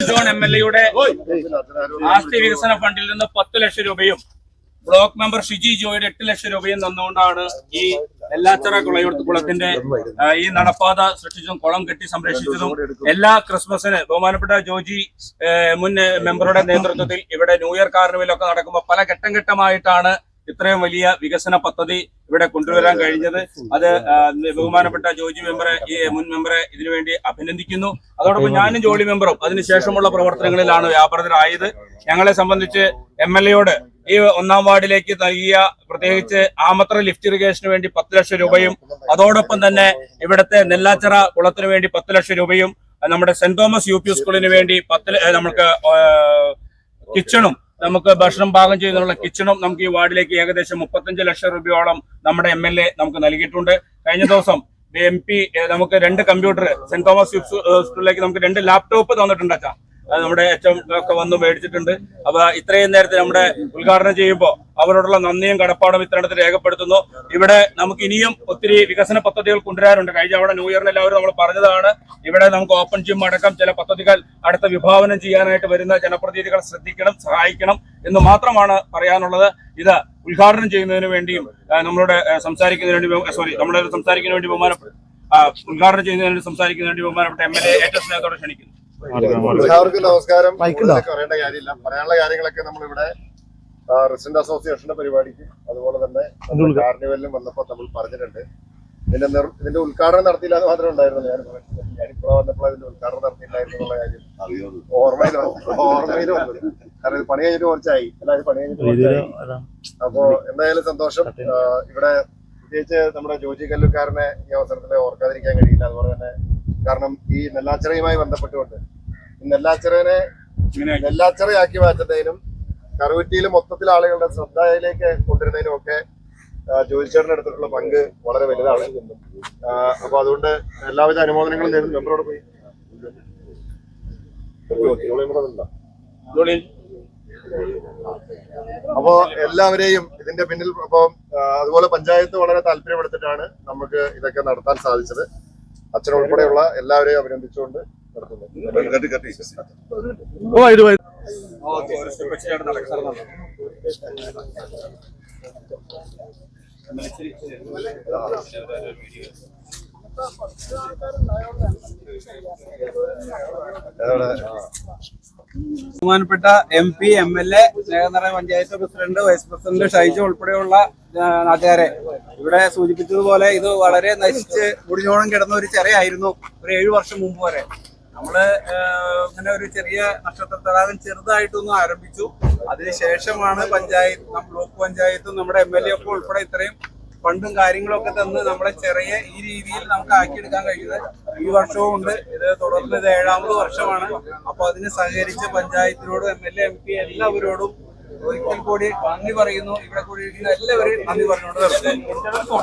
John M L എയുടെ ആസ്തി വികസന ഫണ്ടിൽ നിന്ന് പത്ത് ലക്ഷം രൂപയും ബ്ലോക്ക് മെമ്പർ ഷിജി ജോയുടെ എട്ട് ലക്ഷം രൂപയും തന്നുകൊണ്ടാണ് ഈ എല്ലാത്തറ കുളയോട് കുളത്തിന്റെ ഈ നടപ്പാത സൃഷ്ടിച്ചതും കുളം കെട്ടി സംരക്ഷിച്ചതും എല്ലാ ക്രിസ്മസിന് ബഹുമാനപ്പെട്ട ജോജി മുൻ മെമ്പറുടെ നേതൃത്വത്തിൽ ഇവിടെ ന്യൂ ഇയർ കാർണിവലൊക്കെ നടക്കുമ്പോൾ പല ഘട്ടം ഘട്ടമായിട്ടാണ് ഇത്രയും വലിയ വികസന പദ്ധതി ഇവിടെ കൊണ്ടുവരാൻ കഴിഞ്ഞത്. അത് ബഹുമാനപ്പെട്ട ജോജി മെമ്പറെ ഈ മുൻ മെമ്പറെ ഇതിനുവേണ്ടി അഭിനന്ദിക്കുന്നു. അതോടൊപ്പം ഞാനും ജോളി മെമ്പറും. അതിനുശേഷമുള്ള പ്രവർത്തനങ്ങളിലാണ് വ്യാപൃതരായത്. ഞങ്ങളെ സംബന്ധിച്ച് എം എൽ എയോട് ഈ ഒന്നാം വാർഡിലേക്ക് നൽകിയ പ്രത്യേകിച്ച് ആമത്ര ലിഫ്റ്റ് ഇറിഗേഷന് വേണ്ടി പത്ത് ലക്ഷം രൂപയും അതോടൊപ്പം തന്നെ ഇവിടുത്തെ നെല്ലാച്ചറ കുളത്തിന് വേണ്ടി പത്ത് ലക്ഷം രൂപയും നമ്മുടെ സെന്റ് തോമസ് യു പി സ്കൂളിന് വേണ്ടി പത്ത് നമുക്ക് കിച്ചണും നമുക്ക് ഭക്ഷണം പാകം ചെയ്യുന്നതിനുള്ള കിച്ചണും നമുക്ക് ഈ വാർഡിലേക്ക് ഏകദേശം മുപ്പത്തഞ്ച് ലക്ഷം രൂപയോളം നമ്മുടെ എം നമുക്ക് നൽകിയിട്ടുണ്ട്. കഴിഞ്ഞ ദിവസം എം പി നമുക്ക് രണ്ട് കമ്പ്യൂട്ടർ സെന്റ് തോമസ് സ്കൂളിലേക്ക് നമുക്ക് രണ്ട് ലാപ്ടോപ്പ് തന്നിട്ടുണ്ട് അച്ഛാ. നമ്മുടെ അച്ഛൻ ഒക്കെ വന്ന് മേടിച്ചിട്ടുണ്ട്. അപ്പൊ ഇത്രയും നേരത്തെ നമ്മുടെ ഉദ്ഘാടനം ചെയ്യുമ്പോൾ അവരോടുള്ള നന്ദിയും കടപ്പാടും ഇത്തരണത്തിൽ രേഖപ്പെടുത്തുന്നു. ഇവിടെ നമുക്ക് ഇനിയും ഒത്തിരി വികസന പദ്ധതികൾ കൊണ്ടുവരാനുണ്ട്. കഴിഞ്ഞ അവിടെ ന്യൂ ഇയറിന് എല്ലാവരും നമ്മൾ പറഞ്ഞതാണ്. ഇവിടെ നമുക്ക് ഓപ്പൺ ജിം അടക്കം ചില പദ്ധതികൾ അടുത്ത വിഭാവനം ചെയ്യാനായിട്ട് വരുന്ന ജനപ്രതിനിധികൾ ശ്രദ്ധിക്കണം സഹായിക്കണം എന്ന് മാത്രമാണ് പറയാനുള്ളത്. ഇത് ഉദ്ഘാടനം ചെയ്യുന്നതിന് വേണ്ടിയും നമ്മളോട് സംസാരിക്കുന്നതിന് വേണ്ടി സോറി നമ്മളെ സംസാരിക്കുന്നതിന് വേണ്ടി ബഹുമാനപ്പെട്ട ഉദ്ഘാടനം ചെയ്യുന്നതിന് വേണ്ടി സംസാരിക്കുന്നതിന് വേണ്ടി ബഹുമാനപ്പെട്ട എം എൽ എ ഏറ്റവും സ്നേഹത്തോടെ ക്ഷണിക്കുന്നു. എല്ലാവർക്കും നമസ്കാരം. പറയേണ്ട കാര്യമില്ല. പറയാനുള്ള കാര്യങ്ങളൊക്കെ നമ്മളിവിടെ റെസിഡന്റ് അസോസിയേഷന്റെ പരിപാടിക്ക് അതുപോലെ തന്നെ കാർണിവലിലും വന്നപ്പോൾ നമ്മൾ പറഞ്ഞിട്ടുണ്ട്. ഇതിന്റെ ഇതിന്റെ ഉദ്ഘാടനം നടത്തിയില്ല എന്ന് മാത്രമേ ഉണ്ടായിരുന്നുള്ളൂ ഞാൻ ഞാനിപ്പോ വന്നപ്പോൾ അതിന്റെ ഉദ്ഘാടനം നടത്തിയില്ലായിരുന്നു എന്നുള്ള കാര്യം. ഓർമ്മയിൽ. ഓർമ്മയിൽ വന്നത് കാരണം ഇത് പണി കഴിഞ്ഞിട്ട് കുറച്ചായി. എല്ലാവരും പണി കഴിഞ്ഞിട്ട് അപ്പോ എന്തായാലും സന്തോഷം. ഇവിടെ പ്രത്യേകിച്ച് നമ്മുടെ ജോജി കല്ലുക്കാരനെ ഈ അവസരത്തിൽ ഓർക്കാതിരിക്കാൻ കഴിയില്ല. അതുപോലെ തന്നെ കാരണം ഈ നെല്ലാച്ചിറയുമായി ബന്ധപ്പെട്ടുകൊണ്ട് ഈ നെല്ലാച്ചിറനെ നെല്ലാച്ചിറയാക്കി മാറ്റുന്നതിനും കറുകുറ്റിയിൽ മൊത്തത്തിൽ ആളുകളുടെ ശ്രദ്ധയിലേക്ക് കൊണ്ടുവരുന്നതിനും ഒക്കെ ആ, ജോജി ചേട്ടൻ എടുത്തിട്ടുള്ള പങ്ക് വളരെ വലുതാണ്. അപ്പൊ അതുകൊണ്ട് എല്ലാവിധ അനുമോദനങ്ങളും നേരിടും. മെമ്പറോട് പോയി. അപ്പോ എല്ലാവരെയും ഇതിന്റെ പിന്നിൽ അപ്പോ അതുപോലെ പഞ്ചായത്ത് വളരെ താല്പര്യമെടുത്തിട്ടാണ് നമുക്ക് ഇതൊക്കെ നടത്താൻ സാധിച്ചത്. അച്ഛനുൾപ്പെടെയുള്ള എല്ലാവരെയും അഭിനന്ദിച്ചുകൊണ്ട് നടത്തുന്നു. ഒരു സ്റ്റെപ്പ് വെച്ചിട്ട് നടക്കാം ബഹുമാനപ്പെട്ട M P M L A സ്നേഹനിറ panchayat president vice president Shaiju ഉൾപ്പെടെയുള്ള നാട്ടുകാരെ. ഇവിടെ സൂചിപ്പിച്ചതുപോലെ ഇത് വളരെ നശിച്ച് മുടിഞ്ഞോളം കിടന്ന ഒരു ചെറിയായിരുന്നു ഒരു ഏഴു വർഷം മുമ്പ് വരെ. നമ്മൾ ഇങ്ങനെ ഒരു ചെറിയ നക്ഷത്ര തടാകം ചെറുതായിട്ടൊന്ന് ആരംഭിച്ചു. അതിനുശേഷമാണ് പഞ്ചായത്ത് ബ്ലോക്ക് പഞ്ചായത്തും നമ്മുടെ എം എൽ എ ഒക്കെ ഉൾപ്പെടെ ഇത്രയും ഫണ്ടും കാര്യങ്ങളൊക്കെ തന്ന് നമ്മളെ ചെറിയ ഈ രീതിയിൽ നമുക്ക് ആക്കിയെടുക്കാൻ കഴിയുന്നത് ഈ വർഷവും ഉണ്ട്. ഇത് തുടർന്ന് ഇത് ഏഴാമത് വർഷമാണ്. അപ്പൊ അതിന് സഹകരിച്ച പഞ്ചായത്തിനോടും M L A M P എല്ലാവരോടും ഒരിക്കൽ കൂടി നന്ദി പറയുന്നു. ഇവിടെ കൂടി എല്ലാവരും നന്ദി പറഞ്ഞുകൊണ്ട് നിർത്തുന്നു.